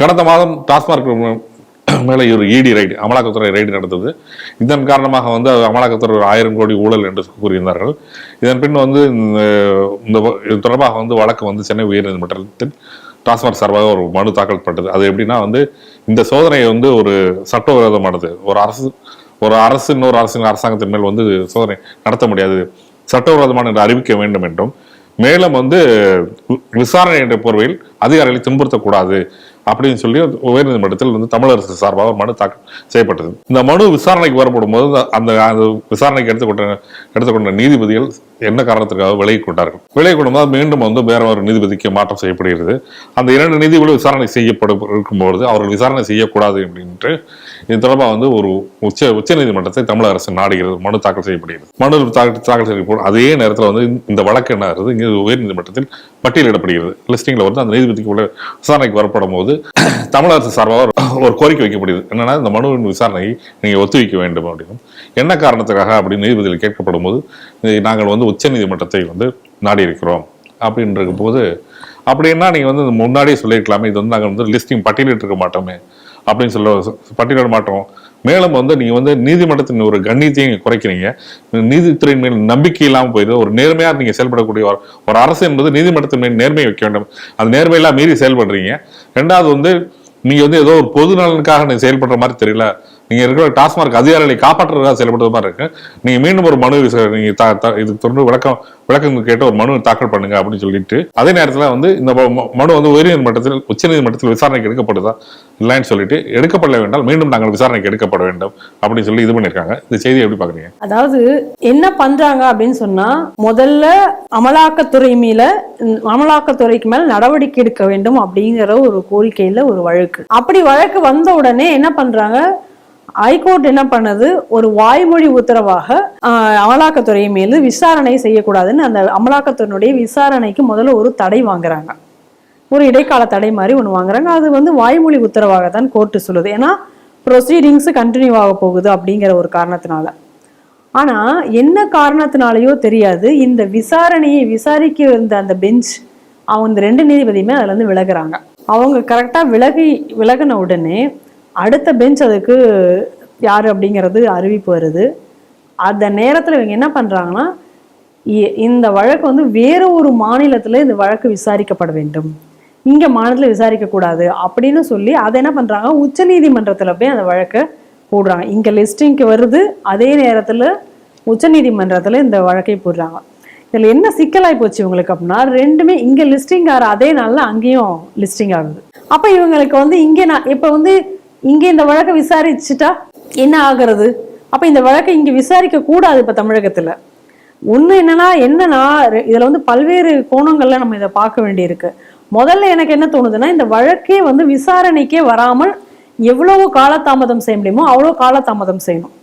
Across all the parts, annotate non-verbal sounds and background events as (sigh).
கடந்த மாதம் டாஸ்மார்க் மேலே ஒரு இடி ரைடு அமலாக்கத்துறை ரைடு நடந்தது. இதன் காரணமாக வந்து அமலாக்கத்துறை ஒரு ஆயிரம் கோடி ஊழல் என்று கூறியிருந்தார்கள். இதன் பின் வந்து இந்த இந்த இது தொடர்பாக வந்து வழக்கு வந்து சென்னை உயர்நீதிமன்றத்தில் டாஸ்மாக் சார்பாக ஒரு மனு தாக்கல் பட்டது. அது எப்படின்னா வந்து இந்த சோதனை வந்து ஒரு சட்டவிரோதமானது. ஒரு அரசு ஒரு அரசு இன்னொரு அரசின் அரசாங்கத்தின் மேல் வந்து சோதனை நடத்த முடியாது. சட்டவிரோதமான என்று அறிவிக்க வேண்டும் என்றும் மேலும் வந்து விசாரணை என்ற போர்வையில் அதிகாரிகளை துன்புறுத்தக்கூடாது. அப்படின்னு சொல்லி உயர்நீதிமன்றத்தில் வந்து தமிழரசு சார்பாக ஒரு மனு தாக்கல் செய்யப்பட்டது. இந்த மனு விசாரணைக்கு வரப்படும் போது அந்த அந்த விசாரணைக்கு எடுத்துக்கொண்ட எடுத்துக்கொண்ட நீதிபதிகள் என்ன காரணத்திற்காக விலகி கொண்டார்கள்? விலகி கொண்டும்போது மீண்டும் வந்து வேற ஒரு நீதிபதிக்கு மாற்றம் செய்யப்படுகிறது. அந்த இரண்டு நீதிபதிகளும் விசாரணை செய்யப்படும் இருக்கும்பொழுது அவர்கள் விசாரணை செய்யக்கூடாது அப்படின்ட்டு இது தொடர்பாக வந்து ஒரு உச்ச உச்ச நீதிமன்றத்தை தமிழக அரசு நாடுகிறது மனு தாக்கல் செய்யப்படுகிறது. மனு தாக்கல் தாக்கல் செய்யப்படும் அதே நேரத்தில் வந்து இந்த வழக்கு என்ன ஆகுது? இங்கே உயர் நீதிமன்றத்தில் பட்டியலிடப்படுகிறது. லிஸ்டிங்ல வந்து அந்த நீதிபதிக்கு உள்ள விசாரணைக்கு வரப்படும் போது (clears throat) தமிழக அரசு சார்பாக ஒரு- கோரிக்கை வைக்கப்படுது என்னன்னா இந்த மனுவின் விசாரணையை நீங்கள் ஒத்திவைக்க வேண்டும் அப்படின்னு. என்ன காரணத்துக்காக அப்படின்னு நீதிபதிகள் கேட்கப்படும் போது நாங்கள் வந்து உச்ச நீதிமன்றத்தை வந்து நாடி இருக்கிறோம் அப்படின்ற போது அப்படின்னா நீங்கள் வந்து முன்னாடியே சொல்லியிருக்கலாமே இது வந்து நாங்கள் வந்து லிஸ்டிங் பட்டியலிட்டு இருக்க மாட்டோமே அப்படின்னு சொல்ல பட்டியலிட மாட்டோம். மேலும் வந்து நீங்கள் வந்து நீதிமன்றத்தின் ஒரு கண்ணியத்தையும் குறைக்கிறீங்க. நீதித்துறையின் மேல் நம்பிக்கை இல்லாமல் போயிடுது. ஒரு நேர்மையாக நீங்கள் செயல்படக்கூடிய ஒரு- ஒரு அரசு என்பது நீதிமன்றத்தின் மேல் நேர்மையை வைக்க வேண்டும். அந்த நேர்மையெல்லாம் மீறி செயல்படுறீங்க. ரெண்டாவது வந்து நீங்கள் வந்து ஏதோ ஒரு பொது நலனுக்காக நீங்கள் செயல்படுற மாதிரி தெரியல. நீங்கள் இருக்கிற டாஸ்மார்க் அதிகாரிகளை காப்பாற்றுறதுக்காக செயல்படுற மாதிரி இருக்கு. நீங்க மீண்டும் ஒரு மனு நீங்கள் நீங்க இதுக்கு தொடர்ந்து விளக்கம் விளக்கம் கேட்டு ஒரு மனு தாக்கல் பண்ணுங்க அப்படின்னு சொல்லிட்டு அதே நேரத்துல வந்து இந்த ம- ம- மனு வந்து உயர்நீதிமன்றத்தில் உச்சநீதிமன்றத்தில் விசாரணைக்கு எடுக்கப்படுதா இல்லைன்னு சொல்லிட்டு எடுக்கப்பட வேண்டால் மீண்டும் நாங்கள் விசாரணைக்கு எடுக்கப்பட வேண்டும் அப்படின்னு சொல்லி இது பண்ணியிருக்காங்க. இந்த செய்தி எப்படி பாக்குறீங்க அதாவது என்ன பண்றாங்க அப்படின்னு சொன்னா முதல்ல அமலாக்கத்துறை மேல அமலாக்கத்துறைக்கு மேல நடவடிக்கை எடுக்க வேண்டும் அப்படிங்கிற ஒரு கோரிக்கையில ஒரு வழக்கு. அப்படி வழக்கு வந்த உடனே என்ன பண்றாங்க? ஹைகோர்ட் என்ன பண்ணுது? ஒரு வாய்மொழி உத்தரவாக அமலாக்கத்துறை மீது விசாரணை செய்யக்கூடாதுன்னு அந்த அமலாக்கத்துறையினுடைய விசாரணைக்கு முதல்ல ஒரு தடை வாங்குறாங்க. ஒரு இடைக்கால தடை மாதிரி ஒன்று வாங்குறாங்க. அது வந்து வாய்மொழி உத்தரவாக தான் கோர்ட்டு சொல்லுது. ஏன்னா ப்ரொசீடிங்ஸ் கண்டினியூ ஆக போகுது அப்படிங்கிற ஒரு காரணத்தினால. ஆனால் என்ன காரணத்தினாலேயோ தெரியாது. இந்த விசாரணையை விசாரிக்க இருந்த அந்த பெஞ்ச் அவங்க இந்த ரெண்டு நீதிபதியுமே அதுலேருந்து விலகுறாங்க. அவங்க கரெக்டாக விலகி விலகின உடனே அடுத்த பெஞ்ச் அதுக்கு யார் அப்படிங்கிறது அறிவிப்பு வருது. அந்த நேரத்தில் இவங்க என்ன பண்ணுறாங்கன்னா இ- இந்த வழக்கு வந்து வேறு ஒரு மாநிலத்தில் இந்த வழக்கு விசாரிக்கப்பட வேண்டும். இங்கே மாநிலத்தில் விசாரிக்கக்கூடாது அப்படின்னு சொல்லி அதை என்ன பண்ணுறாங்க உச்சநீதிமன்றத்தில் போய் அந்த வழக்கை போடுறாங்க. இங்கே லிஸ்டிங்க்கு வருது அதே நேரத்தில் உச்சநீதிமன்றத்தில் இந்த வழக்கை போடுறாங்க. இதில் என்ன சிக்கலாகி போச்சு இவங்களுக்கு அப்படின்னா ரெண்டுமே இங்கே லிஸ்டிங் ஆகிற அதே நாளில் அங்கேயும் லிஸ்டிங் ஆகுது. அப்போ இவங்களுக்கு வந்து இங்கே நான் இப்போ வந்து இங்கே இந்த வழக்கை விசாரிச்சுட்டா என்ன ஆகிறது? அப்ப இந்த வழக்கை இங்க விசாரிக்க கூடாது இப்ப தமிழகத்துல. ஒண்ணு என்னன்னா என்னன்னா இதில் இதுல வந்து பல்வேறு கோணங்கள்ல நம்ம இதை பார்க்க வேண்டியிருக்கு. முதல்ல எனக்கு என்ன தோணுதுன்னா இந்த வழக்கே வந்து விசாரணைக்கே வராமல் எவ்வளவு காலதாமதம் செய்ய முடியுமோ அவ்வளவு காலதாமதம் செய்யணும்.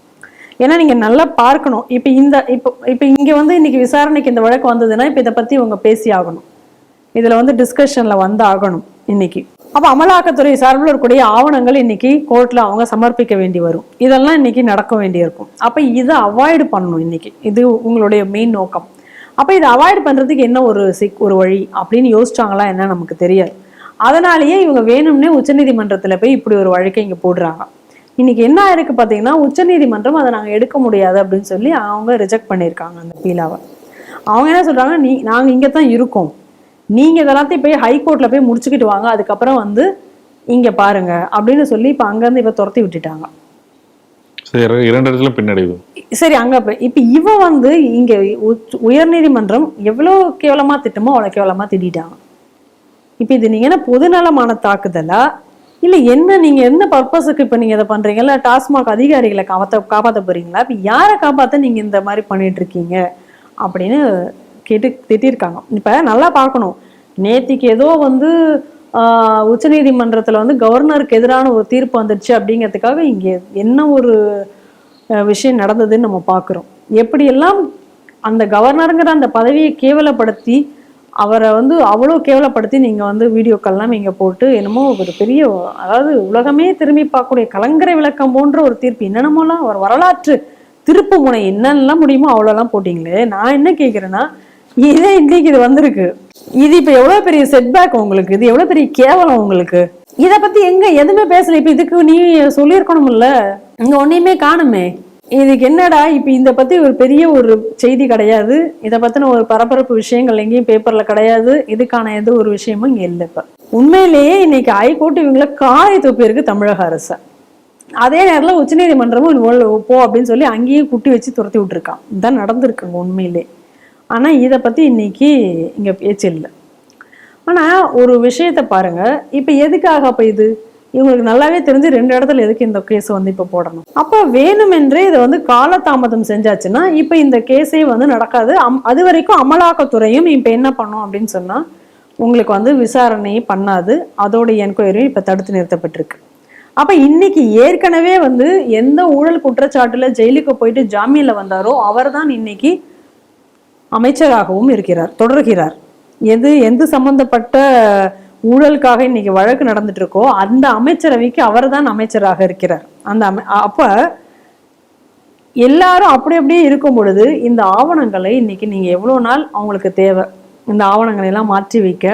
ஏன்னா நீங்க நல்லா பார்க்கணும். இப்ப இந்த இப்போ இப்ப இங்க வந்து இன்னைக்கு விசாரணைக்கு இந்த வழக்கு வந்ததுன்னா இப்ப இதை பத்தி இவங்க பேசி ஆகணும் இதுல வந்து டிஸ்கஷன்ல வந்து ஆகணும் இன்னைக்கு. அப்ப அமலாக்கத்துறை சார்பில் இருக்கக்கூடிய ஆவணங்கள் இன்னைக்கு கோர்ட்ல அவங்க சமர்ப்பிக்க வேண்டி வரும். இதெல்லாம் இன்னைக்கு நடக்க வேண்டியிருக்கும். அப்ப இதை அவாய்டு பண்ணணும் இன்னைக்கு. இது உங்களுடைய மெயின் நோக்கம். அப்ப இதை அவாய்டு பண்றதுக்கு என்ன ஒரு சிக் ஒரு வழி அப்படின்னு யோசிச்சாங்களா என்ன நமக்கு தெரியாது. அதனாலேயே இவங்க வேணும்னே உச்சநீதிமன்றத்தில் போய் இப்படி ஒரு வழக்கை இங்க போடுறாங்க. இன்னைக்கு என்ன ஆயிருக்கு பாத்தீங்கன்னா உச்சநீதிமன்றம் அதை நாங்க எடுக்க முடியாது அப்படின்னு சொல்லி அவங்க ரிஜெக்ட் பண்ணியிருக்காங்க அந்த பீலாவை. அவங்க என்ன சொல்கிறாங்க நீ நாங்க இங்கே தான் இருக்கோம். நீங்க இதெல்லாத்தையும் போய் ஹைகோர்ட்ல போய் முடிச்சுக்கிட்டு வாங்க அதுக்கப்புறம் வந்து இங்க பாருங்க அப்படின்னு சொல்லி இப்ப அங்கிருந்து இப்ப துரத்தி விட்டுட்டாங்க. சரி இரண்டு இடத்துல பின்னடைவு. சரி அங்க இப்ப இவ வந்து இங்க உயர்நீதிமன்றம் எவ்வளவு கேவலமா திட்டமோ அவ்வளவு கேவலமா திட்டாங்க இப்ப இது நீங்க என்ன பொதுநலமான தாக்குதலா? இல்ல என்ன நீங்க என்ன பர்பஸுக்கு இப்ப நீங்க இதை பண்றீங்க? இல்ல டாஸ்மாக் அதிகாரிகளை காப்பாத்த காப்பாத்த போறீங்களா? இப்ப யாரை காப்பாத்த நீங்க இந்த மாதிரி பண்ணிட்டு இருக்கீங்க? அப்படின்னு கேட்டு திட்டிருக்காங்க. இப்ப நல்லா பார்க்கணும். நேத்திக்கு ஏதோ வந்து ஆஹ், வந்து கவர்னருக்கு எதிரான ஒரு தீர்ப்பு வந்துருச்சு அப்படிங்கிறதுக்காக இங்க என்ன ஒரு விஷயம் நடந்ததுன்னு நம்ம பார்க்குறோம். எப்படியெல்லாம் அந்த கவர்னருங்கிற அந்த பதவியை கேவலப்படுத்தி அவரை வந்து அவ்வளோ கேவலப்படுத்தி நீங்கள் வந்து வீடியோக்கள்லாம் இங்கே போட்டு என்னமோ ஒரு பெரிய அதாவது உலகமே திரும்பி பார்க்கக்கூடிய கலங்கரை விளக்கம் போன்ற ஒரு தீர்ப்பு என்னென்னமோலாம் ஒரு வரலாற்று திருப்பு முனை என்னென்னலாம் முடியுமோ அவ்வளோலாம் போட்டிங்களே. நான் என்ன கேட்குறேன்னா இதே இன்னைக்கு இது வந்திருக்கு. இது இப்ப எவ்வளவு பெரிய செட்பேக் உங்களுக்கு? இது எவ்வளவு பெரிய கேவலம் உங்களுக்கு? இத பத்தி எங்க எதுவுமே பேசல. இப்ப இதுக்கு நீ சொல்லியிருக்கணும்ல? இங்க ஒன்னையுமே காணுமே. இதுக்கு என்னடா இப்ப இந்த பத்தி ஒரு பெரிய ஒரு செய்தி கிடையாது. இத பத்தின ஒரு பரபரப்பு விஷயங்கள் எங்கேயும் பேப்பர்ல கிடையாது. இதுக்கான எந்த ஒரு விஷயமும் இங்க இல்லை இப்ப. உண்மையிலேயே இன்னைக்கு ஹைகோர்ட் இவங்கள காரை தொப்பியிருக்கு தமிழக அரசு. அதே நேரத்தில் உச்சநீதிமன்றமும் போ அப்படின்னு சொல்லி அங்கேயும் குட்டி வச்சு துரத்தி விட்டுருக்கான். இதான் நடந்திருக்குங்க உண்மையிலே. ஆனால் இதை பற்றி இன்னைக்கு இங்கே பேச்சு இல்லை. ஆனால் ஒரு விஷயத்தை பாருங்கள் இப்போ எதுக்காக அப்போ இது? இவங்களுக்கு நல்லாவே தெரிஞ்சு ரெண்டு இடத்துல எதுக்கு இந்த கேஸ் வந்து இப்போ போடணும்? அப்போ வேணுமென்றே இதை வந்து காலதாமதம் செஞ்சாச்சுன்னா இப்போ இந்த கேஸே வந்து நடக்காது. அம்- அது வரைக்கும் அமலாக்கத்துறையும் இப்போ என்ன பண்ணும் அப்படின்னு சொன்னால் உங்களுக்கு வந்து விசாரணை பண்ணாது. அதோடைய என்கொயரியும் இப்போ தடுத்து நிறுத்தப்பட்டிருக்கு. அப்போ இன்னைக்கு ஏற்கனவே வந்து எந்த ஊழல் குற்றச்சாட்டில் ஜெயிலுக்கு போயிட்டு ஜாமீனில் வந்தாரோ அவர் தான் இன்னைக்கு அமைச்சராகவும் இருக்கிறார் தொடர்கிறார். எது எந்த சம்பந்தப்பட்ட ஊழலுக்காக இன்னைக்கு வழக்கு நடந்துட்டு இருக்கோ அந்த அமைச்சரவைக்கு அவர் தான் அமைச்சராக இருக்கிறார். அந்த அமை அப்ப எல்லாரும் அப்படி அப்படியே இருக்கும் பொழுது இந்த ஆவணங்களை இன்னைக்கு நீங்க எவ்வளவு நாள் அவங்களுக்கு தேவை? இந்த ஆவணங்களை எல்லாம் மாற்றி வைக்க.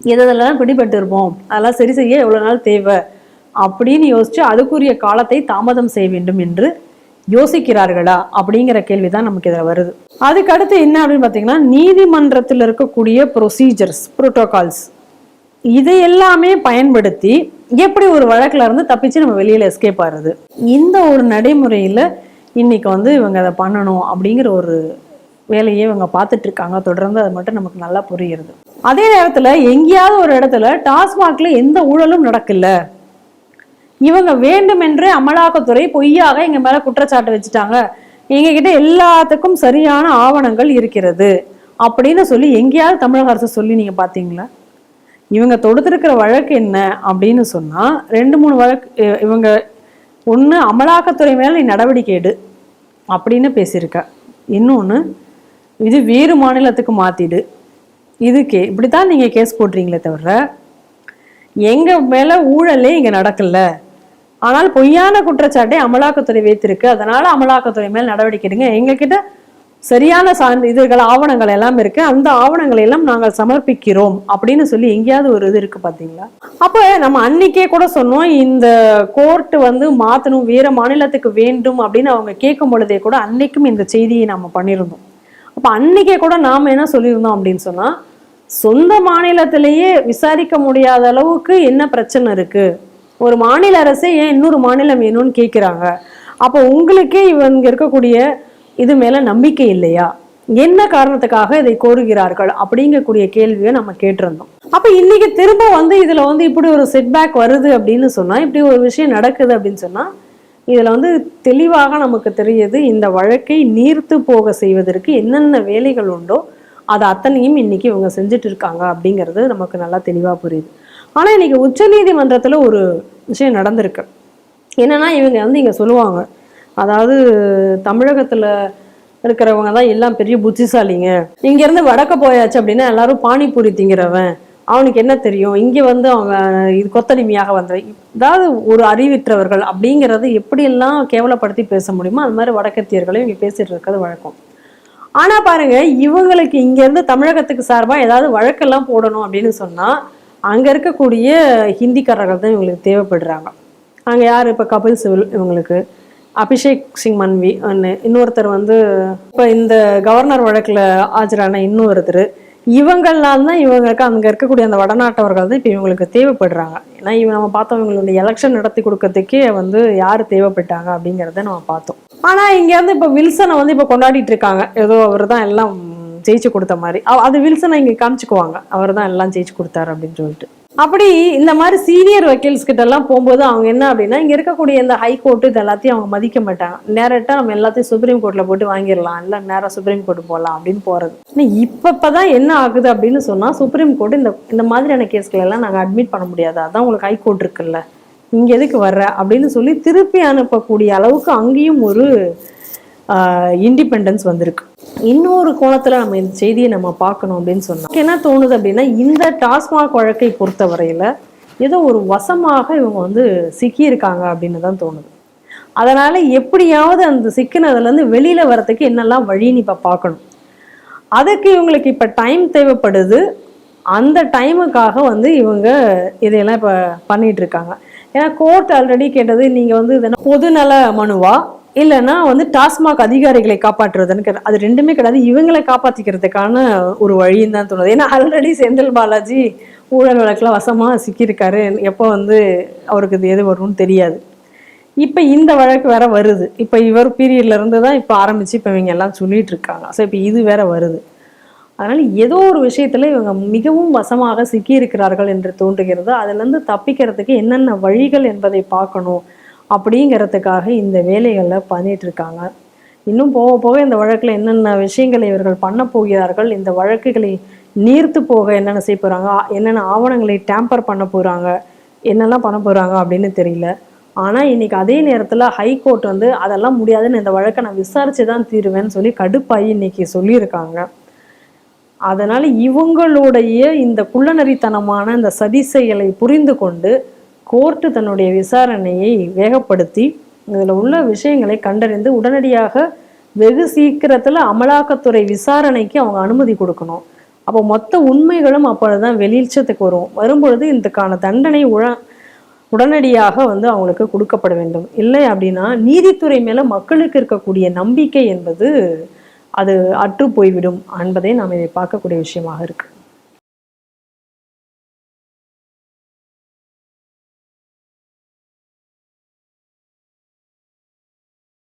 எதெல்லாம் பிடிபட்டு இருப்போம் அதெல்லாம் சரி செய்ய எவ்வளவு நாள் தேவை? அப்படின்னு யோசிச்சு அதுக்குரிய காலத்தை தாமதம் செய்ய வேண்டும் என்று யோசிக்கிறார்களா அப்படிங்கிற கேள்விதான் நமக்கு இதில் வருது. அதுக்கு அடுத்து என்ன அப்படின்னு பார்த்தீங்கன்னா நீதிமன்றத்தில் இருக்கக்கூடிய ப்ரொசீஜர்ஸ் புரோட்டோகால்ஸ் இது எல்லாமே பயன்படுத்தி எப்படி ஒரு வழக்கில் இருந்து தப்பிச்சு நம்ம வெளியில் எஸ்கேப் ஆகிறது? இந்த ஒரு நடைமுறையில் இன்னைக்கு வந்து இவங்க அதை பண்ணணும் அப்படிங்கிற ஒரு வேலையை இவங்க பார்த்துட்டு இருக்காங்க. தொடர்ந்து அது மட்டும் நமக்கு நல்லா புரியுது. அதே நேரத்தில் எங்கேயாவது ஒரு இடத்துல டாஸ்மாகில் எந்த ஊழலும் நடக்கல. இவங்க வேண்டுமென்றே அமலாக்கத்துறை பொய்யாக எங்க மேல குற்றச்சாட்டு வச்சுட்டாங்க. எங்க கிட்ட எல்லாத்துக்கும் சரியான ஆவணங்கள் இருக்கிறது அப்படின்னு சொல்லி எங்கேயாவது தமிழக அரசு சொல்லி நீங்க பாத்தீங்களா இவங்க தொடுத்திருக்கிற வழக்கு என்ன அப்படின்னு சொன்னா ரெண்டு மூணு வழக்கு இவங்க ஒன்று அமலாக்கத்துறை மேல நீ நடவடிக்கை எடு அப்படின்னு பேசியிருக்க. இன்னொன்று இது வேறு மாநிலத்துக்கு மாத்திடு. இது கே இப்படித்தான் நீங்கள் கேஸ் போடுறீங்களே தவிர எங்கள் மேலே ஊழலே இங்கே நடக்கல. ஆனால் பொய்யான குற்றச்சாட்டை அமலாக்கத்துறை வைத்திருக்கு. அதனால அமலாக்கத்துறை மேல் நடவடிக்கை எடுங்க. எங்ககிட்ட சரியான சான்று இதுகள் ஆவணங்கள் எல்லாம் இருக்கு. அந்த ஆவணங்களை எல்லாம் நாங்கள் சமர்ப்பிக்கிறோம் அப்படின்னு சொல்லி எங்கேயாவது ஒரு இது இருக்கு பாத்தீங்களா? அப்ப நம்ம அன்னைக்கே கூட சொன்னோம் இந்த கோர்ட் வந்து மாத்தணும் வேற மாநிலத்துக்கு வேண்டும் அப்படின்னு அவங்க கேட்கும் பொழுதே கூட அன்னைக்கும் இந்த செய்தியை நாம பண்ணியிருந்தோம் அப்ப அன்னைக்கே கூட நாம என்ன சொல்லியிருந்தோம் அப்படின்னு சொன்னா சொந்த மாநிலத்திலேயே விசாரிக்க முடியாத அளவுக்கு என்ன பிரச்சனை இருக்கு? ஒரு மாநில அரசே ஏன் இன்னொரு மாநிலம் வேணும்னு கேட்குறாங்க அப்போ உங்களுக்கே இவங்க இருக்கக்கூடிய இது மேல நம்பிக்கை இல்லையா? என்ன காரணத்துக்காக இதை கோருகிறார்கள்? அப்படிங்கக்கூடிய கேள்வியை நம்ம கேட்டிருந்தோம். அப்போ இன்னைக்கு திரும்ப வந்து இதுல வந்து இப்படி ஒரு செட்பேக் வருது அப்படின்னு சொன்னா இப்படி ஒரு விஷயம் நடக்குது அப்படின்னு சொன்னா இதுல வந்து தெளிவாக நமக்கு தெரியுது இந்த வழக்கை நீர்த்து போக செய்வதற்கு என்னென்ன வேலைகள் உண்டோ அது அத்தனையும் இன்னைக்கு இவங்க செஞ்சுட்டு இருக்காங்க அப்படிங்கிறது நமக்கு நல்லா தெளிவா புரியுது. ஆனால் இன்னைக்கு உச்சநீதிமன்றத்துல ஒரு விஷயம் நடந்திருக்கு. என்னன்னா இவங்க வந்து இங்க சொல்லுவாங்க. அதாவது தமிழகத்துல இருக்கிறவங்க தான் எல்லாம் பெரிய புத்திசாலிங்க. இங்கேருந்து வடக்க போயாச்சு அப்படின்னா எல்லாரும் பானிபூரி திங்கிறவன். அவனுக்கு என்ன தெரியும்? இங்கே வந்து அவங்க இது கொத்தடிமையாக வந்தவன் அதாவது ஒரு அறிவிற்றவர்கள் அப்படிங்கிறது எப்படியெல்லாம் கேவலப்படுத்தி பேச முடியுமோ அது மாதிரி வடக்கத்தியர்களையும் இங்கே பேசிட்டு இருக்கிறது வழக்கம். ஆனால் பாருங்க இவங்களுக்கு இங்க இருந்து தமிழகத்துக்கு சார்பாக ஏதாவது வழக்கெல்லாம் போடணும் அப்படின்னு சொன்னால் அங்க இருக்கக்கூடிய ஹிந்திக்காரர்கள் தான் இவங்களுக்கு தேவைப்படுறாங்க. அங்க யார்? இப்ப கபில் சிவில் இவங்களுக்கு. அபிஷேக் சிங் மன்வி அண்ணு. இன்னொருத்தர் வந்து இப்போ இந்த கவர்னர் வழக்குல ஆஜரான இன்னொருத்தர். இவங்கெல்லாம் தான் இவங்களுக்கு அங்க இருக்கக்கூடிய அந்த வடநாட்டவர்கள் தான் இப்போ இவங்களுக்கு தேவைப்படுறாங்க. ஏன்னா இவங்க நம்ம பார்த்தோம் இவங்களுடைய எலெக்ஷன் நடத்தி கொடுக்கறதுக்கே வந்து யார் தேவைப்பட்டாங்க அப்படிங்கிறத நம்ம பார்த்தோம். ஆனா இங்க இருந்து வில்சனை வந்து இப்போ கொண்டாடிட்டு இருக்காங்க. ஏதோ அவர் தான் எல்லாம் ஜெயிச்சு கொடுத்த மாதிரி. அது வில்சனை இங்க காமிச்சுக்குவாங்க. அவர் தான் எல்லாம் ஜெயிச்சு கொடுத்தாரு அப்படின்னு சொல்லிட்டு. அப்படி இந்த மாதிரி சீனியர் வக்கீல்ஸ் கிட்ட எல்லாம் போகும்போது அவங்க என்ன அப்படின்னா இங்க இருக்கக்கூடிய இந்த ஹை கோர்ட் இது எல்லாத்தையும் அவங்க மதிக்க மாட்டாங்க. நேரட்டா நம்ம எல்லாத்தையும் சுப்ரீம் கோர்ட்ல போட்டு வாங்கிடலாம். இல்ல நேரம் சுப்ரீம் கோர்ட் போகலாம் அப்படின்னு போறது. ஆனா இப்ப இப்பதான் என்ன ஆகுது அப்படின்னு சொன்னா சுப்ரீம் கோர்ட் இந்த இந்த மாதிரியான கேஸ்களை எல்லாம் நாங்க அட்மிட் பண்ண முடியாது. அதான் உங்களுக்கு ஹை கோர்ட் இருக்குல்ல. இங்க எதுக்கு வர்ற? அப்படின்னு சொல்லி திருப்பி அனுப்பக்கூடிய அளவுக்கு அங்கேயும் ஒரு இண்டிபெண்டன்ஸ் வந்திருக்கு. இன்னொரு கோணத்துல நம்ம இந்த செய்தியை நம்ம பார்க்கணும் அப்படின்னு சொன்னா என்ன தோணுது அப்படின்னா இந்த டாஸ்மாக் வழக்கை பொறுத்தவரையில ஏதோ ஒரு வசமாக இவங்க வந்து சிக்கியிருக்காங்க அப்படின்னு தான் தோணுது. அதனால எப்படியாவது அந்த சிக்கினதுல இருந்து வெளியில வர்றதுக்கு என்னெல்லாம் வழின்னு இப்ப பார்க்கணும். அதுக்கு இவங்களுக்கு இப்ப டைம் தேவைப்படுது. அந்த டைமுக்காக வந்து இவங்க இதையெல்லாம் இப்போ பண்ணிட்டு இருக்காங்க. ஏன்னா கோர்ட் ஆல்ரெடி கேட்டது நீங்கள் வந்து இது பொதுநல மனுவா? இல்லைன்னா வந்து டாஸ்மாக் அதிகாரிகளை காப்பாற்றுறதுன்னு கேட்ட- அது ரெண்டுமே கிடையாது. இவங்களை காப்பாற்றிக்கிறதுக்கான ஒரு வழின்னு தான் தோணுது. ஏன்னா ஆல்ரெடி செந்தில் பாலாஜி ஊழல் வழக்கில் வசமாக சிக்கியிருக்காரு. எப்போ வந்து அவருக்கு இது எது வரும்னு தெரியாது. இப்போ இந்த வழக்கு வேற வருது. இப்போ இவர் பீரியட்லேருந்து தான் இப்போ ஆரம்பித்து இப்போ இவங்க எல்லாம் சொல்லிட்டு இருக்காங்க. ஸோ இப்போ இது வேற வருது. அதனால் ஏதோ ஒரு விஷயத்தில் இவங்க மிகவும் வசமாக சிக்கியிருக்கிறார்கள் என்று தோன்றுகிறது. அதுலேருந்து தப்பிக்கிறதுக்கு என்னென்ன வழிகள் என்பதை பார்க்கணும். அப்படிங்கிறதுக்காக இந்த வேலைகளை பண்ணிகிட்ருக்காங்க இருக்காங்க இன்னும் போக போக இந்த வழக்கில் என்னென்ன விஷயங்களை இவர்கள் பண்ண போகிறார்கள் இந்த வழக்குகளை நீர்த்து போக என்னென்ன செய்ய போகிறாங்க என்னென்ன ஆவணங்களை டேம்பர் பண்ண போகிறாங்க என்னெல்லாம் பண்ண போகிறாங்க அப்படின்னு தெரியல. ஆனால் இன்னைக்கு அதே நேரத்தில் ஹைகோர்ட் வந்து அதெல்லாம் முடியாதுன்னு இந்த வழக்கை நான் விசாரிச்சு தான் தீருவேன்னு சொல்லி கடுப்பாகி இன்னைக்கு சொல்லியிருக்காங்க. அதனால் இவங்களுடைய இந்த குள்ளநரித்தனமான இந்த சதி செயலை புரிந்து கொண்டு கோர்ட்டு தன்னுடைய விசாரணையை வேகப்படுத்தி இதில் உள்ள விஷயங்களை கண்டறிந்து உடனடியாக வெகு சீக்கிரத்தில் அமலாக்கத்துறை விசாரணைக்கு அவங்க அனுமதி கொடுக்கணும். அப்போ மொத்த உண்மைகளும் அப்பொழுதுதான் வெளிச்சத்துக்கு வரும். வரும்பொழுது இதுக்கான தண்டனை உழ உடனடியாக வந்து அவங்களுக்கு கொடுக்கப்பட வேண்டும். இல்லை அப்படின்னா நீதித்துறை மேலே மக்களுக்கு இருக்கக்கூடிய நம்பிக்கை என்பது அது அற்று போய்விடும் என்பதை நாம் இதை பார்க்கக்கூடிய விஷயமாக இருக்குது